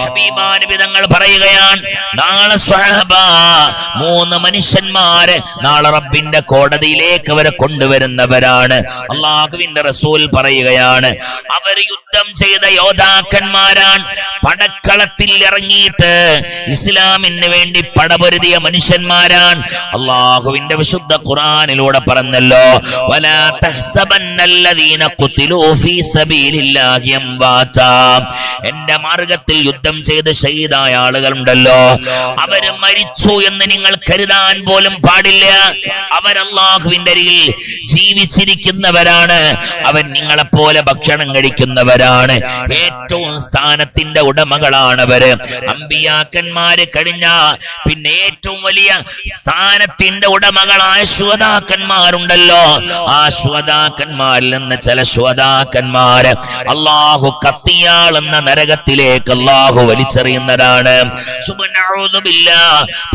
ഹബീബാനുബിതങ്ങൾ പറയുകയാണ്. നാളെ സ്വഹബ മൂന്ന് മനുഷ്യന്മാര് നാളെ റബ്ബിന്റെ കോടതിയിലേക്ക് അവരെ കൊണ്ടുവരുന്നവരാണ്. അള്ളാഹുവിന്റെ റസൂൽ പറയുകയാണ് അവർ യുദ്ധം ചെയ്ത യോദ്ധാക്കന്മാരാണ്. പടക്കളത്തിൽ ഇറങ്ങിയിട്ട് ഇസ്ലാമിന് വേണ്ടി പടപൊരുതിയ മനുഷ്യന്മാരാണ്. അള്ളാഹുവിന്റെ വിശുദ്ധ ഖുറാനിലൂടെ പറഞ്ഞല്ലോ എന്റെ മാർഗത്തിൽ യുദ്ധം ചെയ്ത് ഷഹീദായ ആളുകളുണ്ടല്ലോ. അവർ മരിച്ചു എന്ന് നിങ്ങൾ കരുതാൻ പോലും പാടില്ല. അവരല്ലാഹുവിന്റെ അരിയിൽ ജീവിച്ചിരിക്കുന്നവരാണ്. അവൻ നിങ്ങളെപ്പോലെ ഭക്ഷണം കഴിക്കുന്നവരാണ്. ഏറ്റവും സ്ഥാനത്തിന്റെ ഉടമകളാണ് അവർ അമ്പിയാക്കന്മാര് കഴിഞ്ഞ പിന്നെ ഏറ്റവും വലിയ സ്ഥാനത്തിന്റെ ഉടമകളായ ശ്വതാക്കന്മാരുണ്ടല്ലോ ആ ശ്വതാക്കന്മാരിൽ നിന്ന് ചില ശ്വതാക്കന്മാര് അള്ളാഹു കത്തിയാൾ എന്ന നരകത്തിലേക്ക് അള്ളാഹു വലിച്ചെറിയുന്നതാണ്. സുബ്ഹാനഹുദുബില്ല.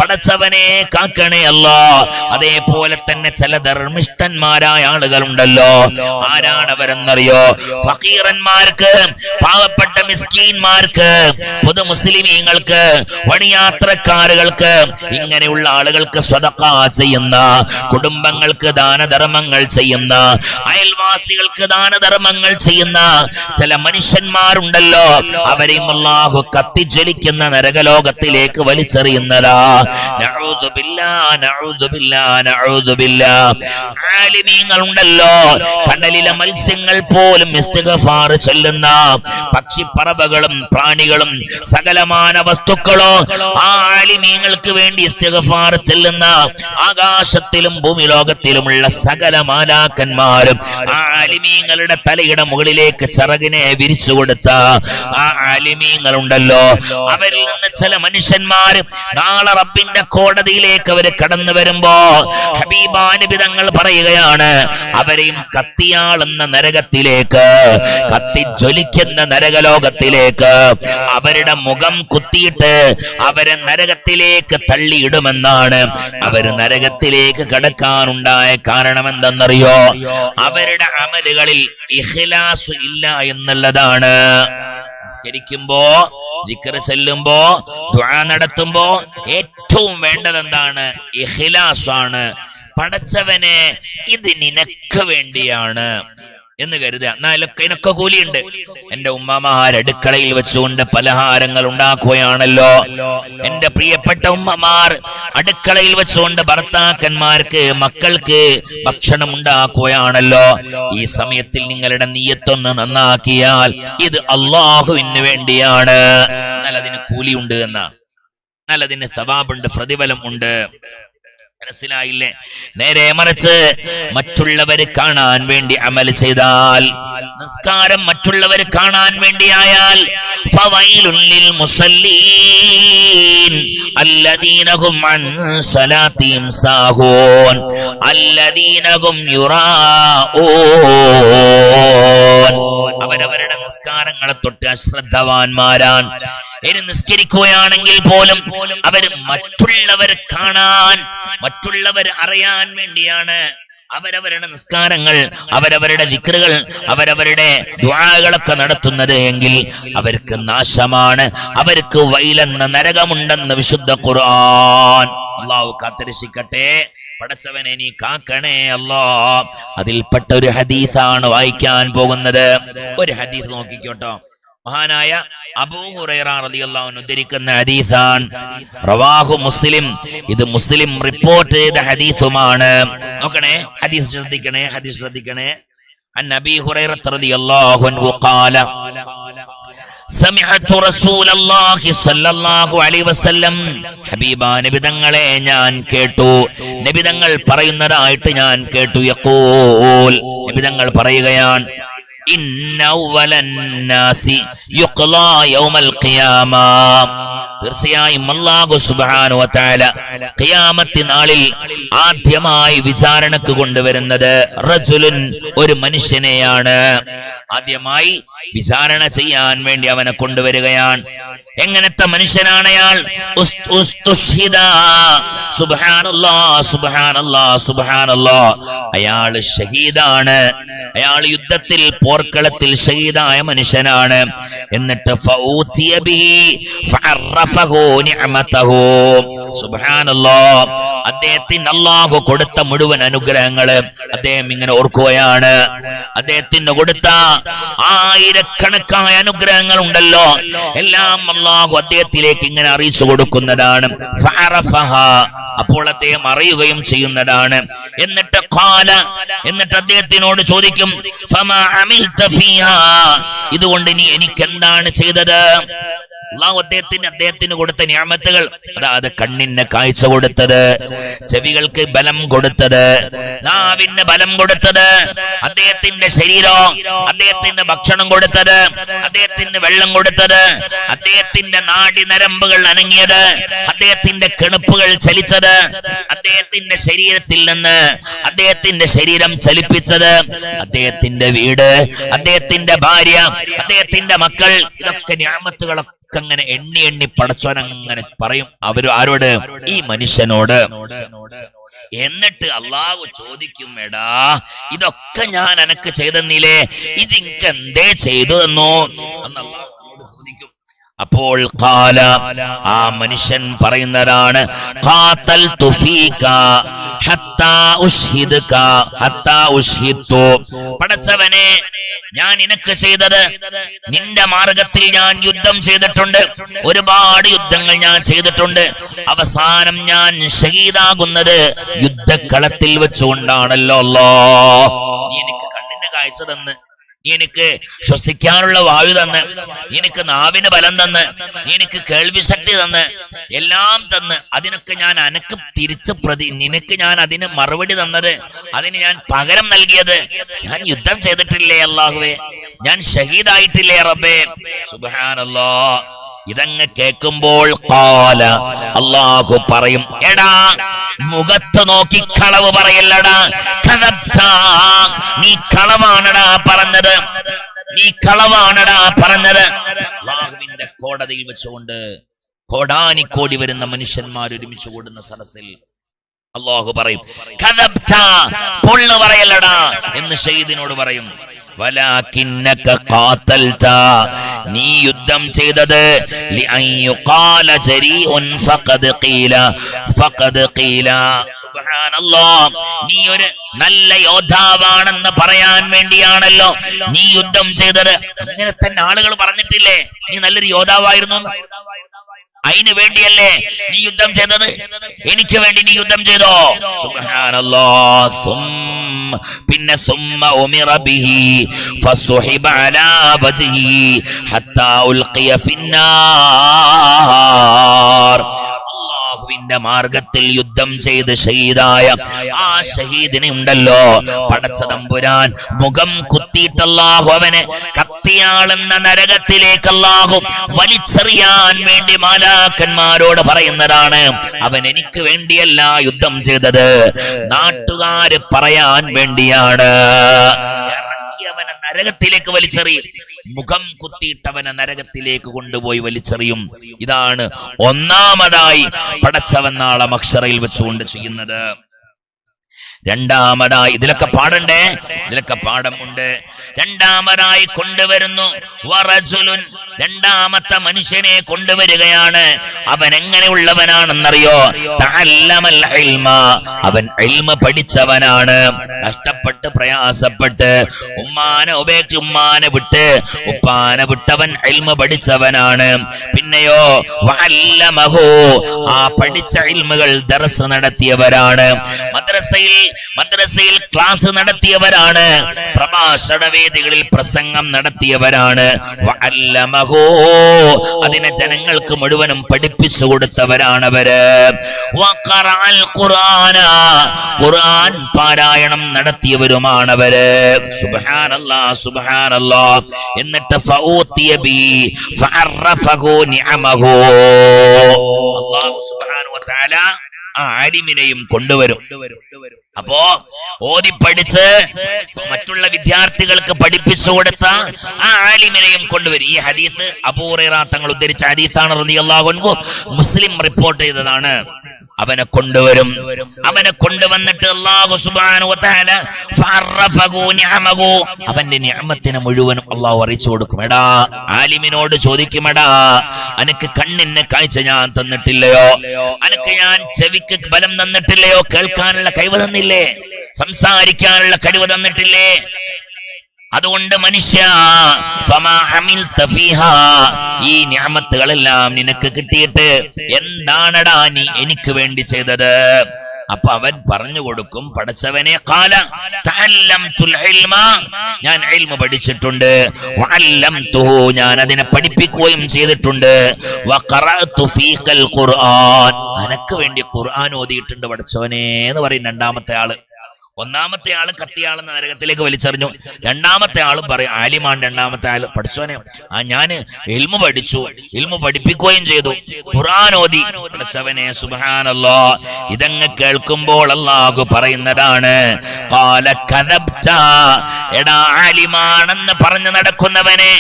പടച്ചവനെ കാക്കണേ അല്ലാ. അതേപോലെ തന്നെ ചില ധർമ്മിഷ്ഠന്മാരായ ആളുകളുണ്ടല്ലോ. ആരാണ് അവരെന്നറിയോ ഫക്കീറന്മാർക്ക് പാവപ്പെട്ട മിസ്കീന്മാർക്ക് പൊതു മുസ്ലിമീങ്ങൾക്ക് വണിയാത്രക്കാരുകൾക്ക് ഇങ്ങനെയുള്ള ആളുകൾക്ക് സ്വതക്ക ചെയ്യുന്ന കുടുംബങ്ങൾക്ക് ദാനധർമ്മങ്ങൾ ചെയ്യുന്ന അയൽവാസികൾക്ക് ദാനധർമ്മങ്ങൾ ചെയ്യുന്ന ചില മനുഷ്യന്മാരുണ്ടല്ലോ. അവരെയും അള്ളാഹു കത്തിജ്വലിക്കുന്ന നരകലോകത്തിലേക്ക് വലിച്ചെറിയുന്നതാ നഊദു ബില്ലാ, നഊദു ബില്ലാ, നഊദു ബില്ലാ. ആലിമീങ്ങൾ ഉണ്ടല്ലോ കടലിലെ മത്സ്യങ്ങൾ പോലും ചൊല്ലുന്ന പക്ഷിപ്പറവകളും പ്രാണികളും സകലമാന വസ്തുക്കളോ ആ ആലിമീങ്ങൾക്ക് വേണ്ടി ഇസ്തിഗ്ഫാർ ചെല്ലുന്ന ആകാശത്തിലും ഭൂമി ലോകത്തിലുമുള്ള സകല മാലാക്കന്മാരും ആ ആലിമീങ്ങളുടെ തലയുടെ മുകളിലേക്ക് ചിറകിനെ വിരിച്ചു കൊടുത്ത ആ ആലിമീങ്ങൾ ഉണ്ടല്ലോ അവരിൽ നിന്ന് ചില മനുഷ്യന്മാർ നാളെ റബ്ബിന്റെ കോടതിയിലേക്ക് അവർ കടന്നു വരുമ്പോ ഹബീബാനുബിതങ്ങൾ പറയുകയാണ് അവരെയും കത്തിയാളുന്ന നരകത്തിലേക്ക് കത്തി കത്തിജ്വലിക്കുന്ന നരകലോകത്തിലേക്ക് അവരുടെ മുഖം കുത്തിയിട്ട് അവരെ നരകത്തിലേക്ക് തള്ളിയിടുമെന്നാണ്. അവർ നരകത്തിലേക്ക് കടക്കാനുണ്ടായ കാരണം എന്തെന്നറിയോ അവരുടെ അമലുകളിൽ ഇഹ്ലാസ് ഇല്ല എന്നുള്ളതാണ്. നിസ്കരിക്കുമ്പോ ദിക്ർ ചെല്ലുമ്പോ ദുആ നടത്തുമ്പോ ഏറ്റവും വേണ്ടത് എന്താണ് ഇഖ്ലാസ് ആണ് പടച്ചവനെ ഇത് നിനക്ക് വേണ്ടിയാണ്. എന്ന് കരുതുക. എന്നാലൊക്കെ ഇതിനൊക്കെ കൂലിയുണ്ട്. എന്റെ ഉമ്മമാർ അടുക്കളയിൽ വെച്ചുകൊണ്ട് പലഹാരങ്ങൾ ഉണ്ടാക്കുകയാണല്ലോ. എന്റെ പ്രിയപ്പെട്ട ഉമ്മമാർ അടുക്കളയിൽ വെച്ചുകൊണ്ട് ഭർത്താക്കന്മാർക്ക് മക്കൾക്ക് ഭക്ഷണം ഉണ്ടാക്കുകയാണല്ലോ. ഈ സമയത്തിൽ നിങ്ങളുടെ നീയത്തൊന്ന് നന്നാക്കിയാൽ ഇത് അള്ളാഹുവിന് വേണ്ടിയാണ്. എന്നാൽ അതിന് കൂലിയുണ്ട് എന്നാ. എന്നാൽ അതിന് സവാബുണ്ട് പ്രതിഫലം ഉണ്ട് മനസ്സിലായില്ലേ? നേരെ മറിച്ച് മറ്റുള്ളവര് കാണാൻ വേണ്ടി അമൽ ചെയ്താൽ നിസ്കാരം മറ്റുള്ളവര് കാണാൻ വേണ്ടിയായാൽ അല്ലദീനഹും അൻ സലാത്തിയും സാഹൂൻ അല്ലദീനഹും യുറാഊൻ അവരവരുടെ നിസ്കാരങ്ങളെ തൊട്ട് അശ്രദ്ധവാന്മാരാൻ ഇനി നിസ്കരിക്കുകയാണെങ്കിൽ പോലും അവർ മറ്റുള്ളവരെ കാണാൻ മറ്റുള്ളവർ അറിയാൻ വേണ്ടിയാണ് അവരവരുടെ നിസ്കാരങ്ങൾ അവരവരുടെ വിക്രുകൾ അവരവരുടെ ദ്വാകളൊക്കെ നടത്തുന്നത് എങ്കിൽ അവർക്ക് നാശമാണ്. അവർക്ക് വൈലെന്ന നരകമുണ്ടെന്ന് വിശുദ്ധ ഖുർആൻ. അള്ളാഹു കാത്തിരക്ഷിക്കട്ടെ. പടച്ചവനെ നീ കാക്കണേ അല്ലോ. അതിൽപ്പെട്ട ഒരു ഹദീസാണ് വായിക്കാൻ പോകുന്നത്. ഒരു ഹദീസ് നോക്കിക്കോട്ടോ. മഹാനായ അബൂ ഹുറൈറ റളിയല്ലാഹു അൻഹു ഉദ്ധരിക്കുന്ന ഹദീസാണ് റവാഹു മുസ്ലിം ഇത് മുസ്ലിം റിപ്പോർട്ട് ചെയ്ത ഹദീസുമാണ് നോക്കണേ ഹദീസ് ശ്രദ്ധിക്കണേ ഹദീസ് ശ്രദ്ധിക്കണേ عن ابي هريره رضي الله عنه قال سمعت رسول الله صلى الله عليه وسلم ഹബീബ നബിതങ്ങളെ ഞാൻ കേട്ടു നബിതങ്ങൾ പറയുന്നതായിട്ട് ഞാൻ കേട്ടു യഖൂൽ നബിതങ്ങൾ പറയുകയാണ് തീർച്ചയായും വ തആല ഖിയാമത്ത് നാളിൽ ആദ്യമായി വിചാരണക്ക് കൊണ്ടുവരുന്നത് റജുലുൻ ഒരു മനുഷ്യനെയാണ്. ആദ്യമായി വിചാരണ ചെയ്യാൻ വേണ്ടി അവനെ കൊണ്ടുവരികയാണ്. എങ്ങനത്തെ മനുഷ്യനാണ് അയാൾ. അയാൾ ഷഹീദാണ്. അയാൾ യുദ്ധത്തിൽ പോർക്കളത്തിൽ ഷഹീദായ മനുഷ്യനാണ്. എന്നിട്ട്. അദ്ദേഹത്തിന് അള്ളാഹു കൊടുത്ത മുഴുവൻ അനുഗ്രഹങ്ങൾ അദ്ദേഹം ഇങ്ങനെ ഓർക്കുകയാണ്. അദ്ദേഹത്തിന് കൊടുത്ത ആയിരക്കണക്കായ അനുഗ്രഹങ്ങൾ ഉണ്ടല്ലോ എല്ലാം അള്ളാഹു അദ്ദേഹത്തിലേക്ക് ഇങ്ങനെ അറിയിച്ചു കൊടുക്കുന്നതാണ്. അപ്പോൾ അദ്ദേഹം അറിയുകയും ചെയ്യുന്നതാണ് എന്നിട്ട് ഖാല എന്നിട്ട് അദ്ദേഹത്തിനോട് ചോദിക്കും. ഇതുകൊണ്ട് നീ എനിക്ക് എന്താണ് ചെയ്തത് അള്ളാഹു അദ്ദേഹത്തിന് അദ്ദേഹത്തിന് കൊടുത്ത ഞാമത്തുകൾ അതായത് കണ്ണിന് കാഴ്ച കൊടുത്തത് ചെവികൾക്ക് ബലം കൊടുത്തത് നാവിന് ബലം കൊടുത്തത് അദ്ദേഹത്തിന്റെ ശരീരം അദ്ദേഹത്തിന്റെ ഭക്ഷണം കൊടുത്തത് അദ്ദേഹത്തിന് വെള്ളം കൊടുത്തത് അദ്ദേഹത്തിന്റെ നാടി നരമ്പുകൾ അനങ്ങിയത് അദ്ദേഹത്തിന്റെ കെണുപ്പുകൾ ചലിച്ചത് അദ്ദേഹത്തിന്റെ ശരീരത്തിൽ നിന്ന് അദ്ദേഹത്തിന്റെ ശരീരം ചലിപ്പിച്ചത്. അദ്ദേഹത്തിന്റെ വീട് അദ്ദേഹത്തിന്റെ ഭാര്യ അദ്ദേഹത്തിന്റെ മക്കൾ ഇതൊക്കെ ഞാമത്തുകളൊക്കെ അങ്ങനെ എണ്ണി എണ്ണി പടച്ചോൻ അങ്ങനെ പറയും. അവർ ആരോട്? ഈ മനുഷ്യനോട്. എന്നിട്ട് അള്ളാഹു ചോദിക്കും എടാ ഇതൊക്കെ ഞാൻ എനക്ക് ചെയ്തെന്നില്ലേ? ഇജിക്ക് എന്തേ ചെയ്തു തന്നോ എന്ന് ചോദിക്കും. അപ്പോൾ കാല ആ മനുഷ്യൻ പറയുന്നതാണ് ഖാതൽതു ഫീക പടച്ചവനെ ഞാൻ നിനക്ക് ചെയ്തത് നിന്റെ മാർഗത്തിൽ ഞാൻ യുദ്ധം ചെയ്തിട്ടുണ്ട്. ഒരുപാട് യുദ്ധങ്ങൾ ഞാൻ ചെയ്തിട്ടുണ്ട്. അവസാനം ഞാൻ ഷഹീദാകുന്നത് യുദ്ധക്കളത്തിൽ വെച്ചുകൊണ്ടാണല്ലോ എനിക്ക് കണ്ണിന്റെ കാഴ്ച തന്ന് എനിക്ക് ശ്വസിക്കാനുള്ള വായു തന്ന് എനിക്ക് നാവിന് ബലം തന്ന് എനിക്ക് കേൾവി ശക്തി തന്ന് എല്ലാം തന്ന് അതിനൊക്കെ ഞാൻ അനക്ക് തിരിച്ച് പ്രതി നിനക്ക് ഞാൻ അതിന് മറുപടി തന്നത് അതിന് ഞാൻ പകരം നൽകിയത്. ഞാൻ യുദ്ധം ചെയ്തിട്ടില്ലേ അള്ളാഹുവേ ഞാൻ ഷഹീദായിട്ടില്ലേ റബ്ബേ? സുബാനല്ലോ ഇതങ്ങ് കേൾക്കുമ്പോൾ കാല അള്ളാഹു പറയും എടാ മുഖത്ത് നോക്കി കളവ് പറയല്ലടാ. നീ കളവാണടാ പറഞ്ഞത്. നീ കളവാണടാ പറഞ്ഞത്. അള്ളാഹുവിന്റെ കോടതിയിൽ വെച്ചുകൊണ്ട് കോടാനി കോടി വരുന്ന മനുഷ്യന്മാർ ഒരുമിച്ച് കൂടുന്ന സദസ്സിൽ അള്ളാഹു പറയും. പൊള്ളു പറയല്ലടാ എന്ന് ഷെയ്ദിനോട് പറയും. നീ യുദ്ധം ചെയ്തത് നീ ഒരു നല്ല യോദ്ധാവാണെന്ന് പറയാൻ വേണ്ടിയാണല്ലോ നീ യുദ്ധം ചെയ്തത്. അങ്ങനെ തന്നെ ആളുകൾ പറഞ്ഞിട്ടില്ലേ? നീ നല്ലൊരു യോദ്ധാവായിരുന്നു? അതിനു വേണ്ടിയല്ലേ നീ യുദ്ധം ചെയ്തത്? എനിക്ക് വേണ്ടി നീ യുദ്ധം ചെയ്തോ? സുബ്ഹാനല്ലാ. സും- പിന്നെ സുമ്മ ഉമിറ ബിഹി ഫസുഹിബ അലാ വജ്ഹിഹി ഹത്താ ഉൽഖിയ ഫിന്നാർ അള്ളാഹുവിന്റെ മാർഗത്തിൽ യുദ്ധം ചെയ്ത് ഷഹീദായ ആ ഷഹീദിനെ ഉണ്ടല്ലോ. പടച്ച തമ്പുരാൻ മുഖം കുത്തിയിട്ടല്ലാഹു അവനെ. കത്തിയാളെന്ന നരകത്തിലേക്ക് അല്ലാഹു വലിച്ചെറിയാൻ വേണ്ടി മാലാക്കന്മാരോട് പറയുന്നതാണ് അവൻ എനിക്ക് വേണ്ടിയല്ല യുദ്ധം ചെയ്തത്. നാട്ടുകാര് പറയാൻ വേണ്ടിയാണ്. ഇറക്കി അവനെ നരകത്തിലേക്ക് വലിച്ചെറിയും. മുഖം കുത്തിയിട്ടവനെ നരകത്തിലേക്ക് കൊണ്ടുപോയി വലിച്ചെറിയും. ഇതാണ് ഒന്നാമതായി പടച്ചവൻ നാളെ മക്ഷറയിൽ വെച്ചുകൊണ്ട് ചെയ്യുന്നത്. രണ്ടാമതായി ഇതിലൊക്കെ പാടണ്ടേ? ഇതിലൊക്കെ പാഠമുണ്ട്. രണ്ടാമതായി കൊണ്ടുവരുന്നു. വറജുലുൻ രണ്ടാമത്തെ മനുഷ്യനെ കൊണ്ടുവരികയാണ്. അവൻ എങ്ങനെയുള്ളവനാണെന്നറിയോ? അവൻ പഠിച്ചവനാണ്. കഷ്ടപ്പെട്ട് പ്രയാസപ്പെട്ട് ഉമ്മാനെ ഉപേക്ഷിച്ച് ഉമ്മാനെ വിട്ട് ഉപ്പാനെ വിട്ടവൻ ഇൽമ പഠിച്ചവനാണ്. പിന്നെയോ വഅല്ലമഹു. ആ പഠിച്ച ഇൽമുകൾ ദർസ് നടത്തിയവരാണ്. മദ്രസയിൽ മദ്രസയിൽ ക്ലാസ് നടത്തിയവരാണ്. പ്രഭാഷണ വേദികളിൽ പ്രസംഗം നടത്തിയവരാണ്. അതിനെ ജനങ്ങൾക്ക് മുഴുവനും പഠിപ്പിച്ചു കൊടുത്തവരാണവര്. ഖുർആൻ പാരായണം നടത്തിയവരുമാണവര്. എന്നിട്ട് അള്ളാഹു ബി ആ ആലിമിനെയും കൊണ്ടുവരും. അപ്പോ ഓതി പഠിച്ച് മറ്റുള്ള വിദ്യാർത്ഥികൾക്ക് പഠിപ്പിച്ചു കൊടുത്ത ആ ആലിമിനെയും കൊണ്ടുവരും. ഈ ഹദീസ് അപൂറ തങ്ങൾ ഉദ്ധരിച്ച ഹദീസാണ് റളിയല്ലാഹു അൻഹു. മുസ്ലിം റിപ്പോർട്ട് ചെയ്തതാണ്. അവനെ കൊണ്ടുവരും. അവനെ കൊണ്ടുവന്നിട്ട് നിഅമഹു. അവന്റെ ഞാമത്തിനെ മുഴുവനും അള്ളാഹു അറിയിച്ചു കൊടുക്കും. എടാ ആലിമിനോട് ചോദിക്കും എടാ അനക്ക് കണ്ണിന് കാഴ്ച ഞാൻ തന്നിട്ടില്ലയോ? അനക്ക് ഞാൻ ചെവിക്ക് ബലം തന്നിട്ടില്ലയോ? കേൾക്കാനുള്ള കഴിവ് തന്നില്ലേ? സംസാരിക്കാനുള്ള കഴിവ് തന്നിട്ടില്ലേ? അതുകൊണ്ട് മനുഷ്യ. ഈ ഞാമത്തുകളെല്ലാം നിനക്ക് കിട്ടിയിട്ട് എന്താണടാ നീ എനിക്ക് വേണ്ടി ചെയ്തത് അപ്പൊ അവൻ പറഞ്ഞു കൊടുക്കും പഠിച്ചവനെ കാല. ഞാൻ പഠിച്ചിട്ടുണ്ട്. ഞാൻ അതിനെ പഠിപ്പിക്കുകയും ചെയ്തിട്ടുണ്ട് ഖുർആൻ അനക്ക് വേണ്ടി ഖുർആൻ ഓതിയിട്ടുണ്ട് പഠിച്ചവനെ എന്ന് പറയും രണ്ടാമത്തെ ആൾ ഒന്നാമത്തെ ആൾ കത്തിയാളെന്ന് നരകത്തിലേക്ക് വലിച്ചെറിഞ്ഞു. രണ്ടാമത്തെ ആളും പറയും ആലിമാൻ രണ്ടാമത്തെ ആൾ പഠിച്ചോനെ ആ ഞാൻ ഇൽമു പഠിച്ചു ഇൽമു പഠിപ്പിക്കുകയും ചെയ്തു. ഖുർആൻ ഓതി. പഠിച്ചവനെ സുബാനല്ലോ ഇതങ്ങ് കേൾക്കുമ്പോൾ അള്ളാഹു പറയുന്നതാണ്. എടാ ആലിമാണെന്ന് പറഞ്ഞു നടക്കുന്നവനെ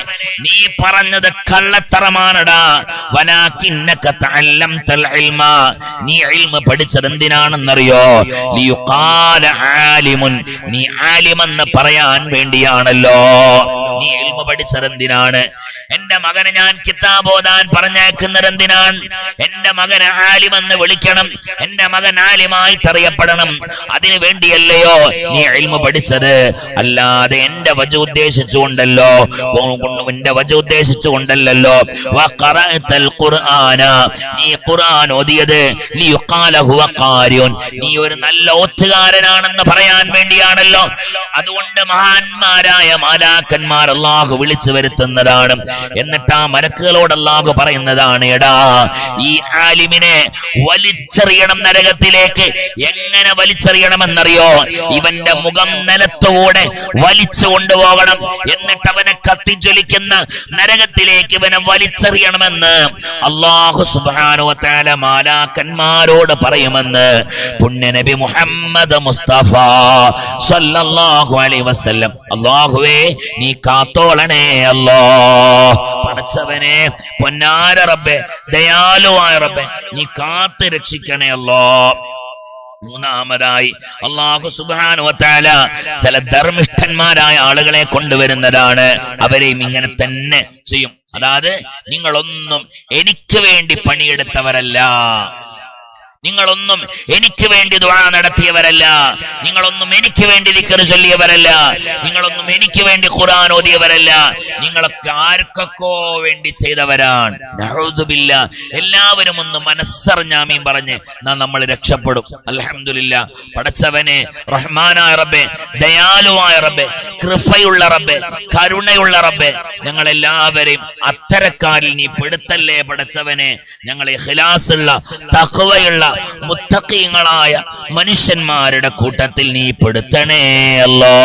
നീ പറഞ്ഞത് കള്ളത്തറമാണടാ തഅല്ലംതൽ ഇൽമ. നീ ഇൽമ പഠിച്ചത് എന്തിനാണെന്നറിയോ ലിയുഖാല ആലിമുൻ. നീ ആലിമെന്ന് പറയാൻ വേണ്ടിയാണല്ലോ. നീ എൽമ പഠിച്ചത് എന്തിനാണ് എന്റെ മകനെ ഞാൻ കിതാബോദാൻ പറഞ്ഞേക്കുന്നത് എന്തിനാണ് എന്റെ മകനെ ആലിമെന്ന് വിളിക്കണം. എന്റെ മകൻ ആലിമായിട്ട് അറിയപ്പെടണം അതിനു വേണ്ടിയല്ലയോ നീ ഇൽമ പഠിച്ചത്? അല്ലാതെ എന്റെ വജ ഉദ്ദേശിച്ചുകൊണ്ടല്ലോ. എന്റെ വജ ഉദ്ദേശിച്ചുകൊണ്ടല്ലോ നീ ഖുർആൻ ഓതിയത് നീ ഒരു നല്ല ഓത്തുകാരനാണെന്ന് പറയാൻ വേണ്ടിയാണല്ലോ. അതുകൊണ്ട് മഹാന്മാരായ മാലാക്കന്മാർ അള്ളാഹു വിളിച്ചു വരുത്തുന്നതാണ്. എന്നിട്ട് ആ മലക്കുകളോട് അള്ളാഹു പറയുന്നതാണ് എടാ ഈ ആലിമിനെ വലിച്ചെറിയണം നരകത്തിലേക്ക്. എങ്ങനെ വലിച്ചെറിയണമെന്നറിയോ? ഇവന്റെ മുഖം നിലത്തുകൂടെ വലിച്ചു കൊണ്ടുപോകണം. എന്നിട്ട് അവനെ കത്തിജ്വലിക്കുന്ന നരകത്തിലേക്ക് ഇവനെ വലിച്ചെറിയണമെന്ന് അള്ളാഹു സുബാനുവത്താല മാലാക്കന്മാരോട് പറയുമെന്ന് പുണ്യ നബി മുഹമ്മദ് മുസ്തഫ സല്ലല്ലാഹു അലൈഹി വസല്ലം. അള്ളാഹുവേ നീ കാത്തോളണേ അല്ലോ. പടച്ചവനെ പൊന്നാര റബ്ബെ ദയാലുവായ റബ്ബെ നീ കാത്ത് രക്ഷിക്കണേ അല്ലോ. മൂന്നാമതായി അള്ളാഹു സുബാനുവത്താല ചില ധർമ്മിഷ്ഠന്മാരായ ആളുകളെ കൊണ്ടുവരുന്നതാണ്. അവരെയും ഇങ്ങനെ തന്നെ ചെയ്യും. അതായത് നിങ്ങളൊന്നും എനിക്ക് വേണ്ടി പണിയെടുത്തവരല്ല. നിങ്ങളൊന്നും എനിക്ക് വേണ്ടി ദുആ നടത്തിയവരല്ല. നിങ്ങളൊന്നും എനിക്ക് വേണ്ടി ദിക്കർ ചൊല്ലിയവരല്ല. നിങ്ങളൊന്നും എനിക്ക് വേണ്ടി ഖുർആൻ ഓതിയവരല്ല. നിങ്ങളൊക്കെ ആർക്കൊക്കോ വേണ്ടി ചെയ്തവരാണ്. എല്ലാവരും ഒന്ന് മനസ്സറിഞ്ഞാമീൻ പറഞ്ഞ് നാം നമ്മൾ രക്ഷപ്പെടും. അലഹമില്ല പടച്ചവനെ റഹ്മാനായ റബ്ബെ ദയാലുവായ റബ്ബെ കൃപയുള്ള റബ്ബെ കരുണയുള്ള റബ്ബെ ഞങ്ങൾ എല്ലാവരെയും അത്തരക്കാരിൽ നീ പെടുത്തല്ലേ പടച്ചവനെ ഞങ്ങളെ ഹിലാസുള്ള തഖ്വയുള്ള മുത്തഖീങ്ങളായ മനുഷ്യന്മാരുടെ കൂട്ടത്തിൽ നീ പെടുത്തണേ അല്ലോ.